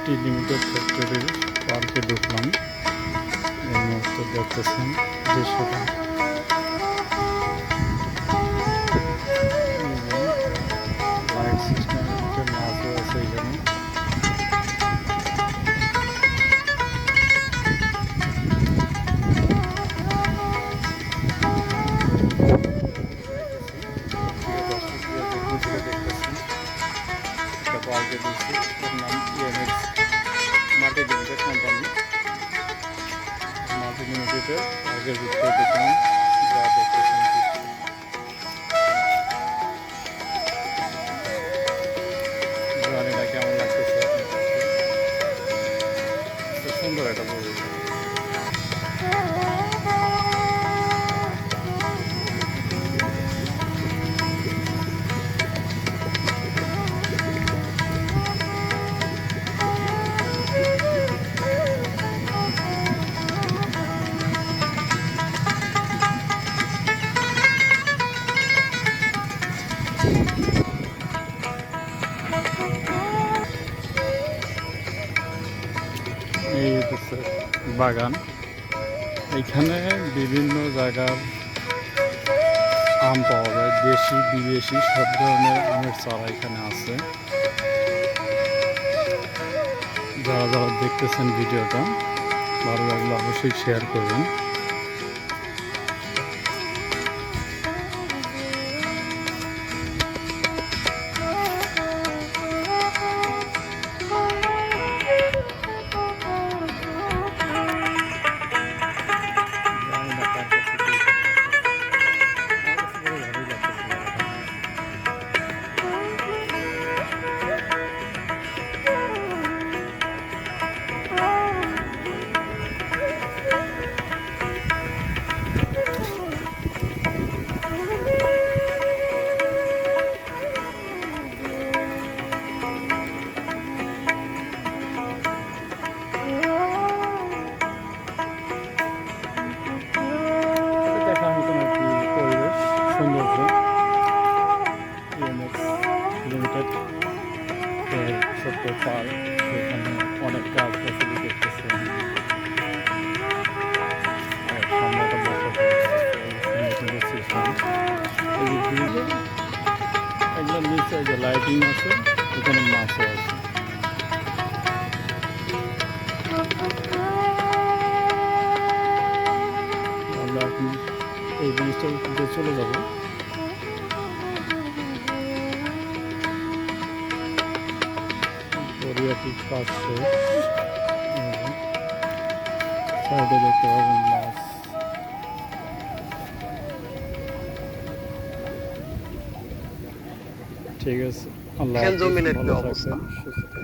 Multi limited ফ্যাক্টরির পার্কে ঢুকলাম এই মুহূর্তে দেখতেছেন দৃশ্যটা লাইট সিস্টেমের মাছও আছে এখানে পার্কে দিচ্ছি ওর নাম মাল্টি আগের ভিতরে দেখলাম যা দেখতেছেন জানি না কেমন লাগতেছে সুন্দর একটা এই হচ্ছে বাগান। এখানে বিভিন্ন জায়গার আম পাওয়া যায়, দেশি, বিদেশি, সব ধরনের আমের চারা এখানে আছে। যারা যারা দেখতেছেন ভিডিওটা, ভালো লাগলে অবশ্যই শেয়ার করবেন। ছোট্ট পার্ক এখানে অনেক গাছ গাছালি দেখতেছে আর সামনে একটা বসার জায়গা আছে, সুন্দর সুন্দর system। এই যে লাইটিং আছে এখানে মাছও আছে আমরা এই দিয়ে চলে যাব গড়িয়াটির পাশে সাইডে দেখতে পাবেন মাছ। ঠিক আছে আল্লাহ থাকবেন সুস্থ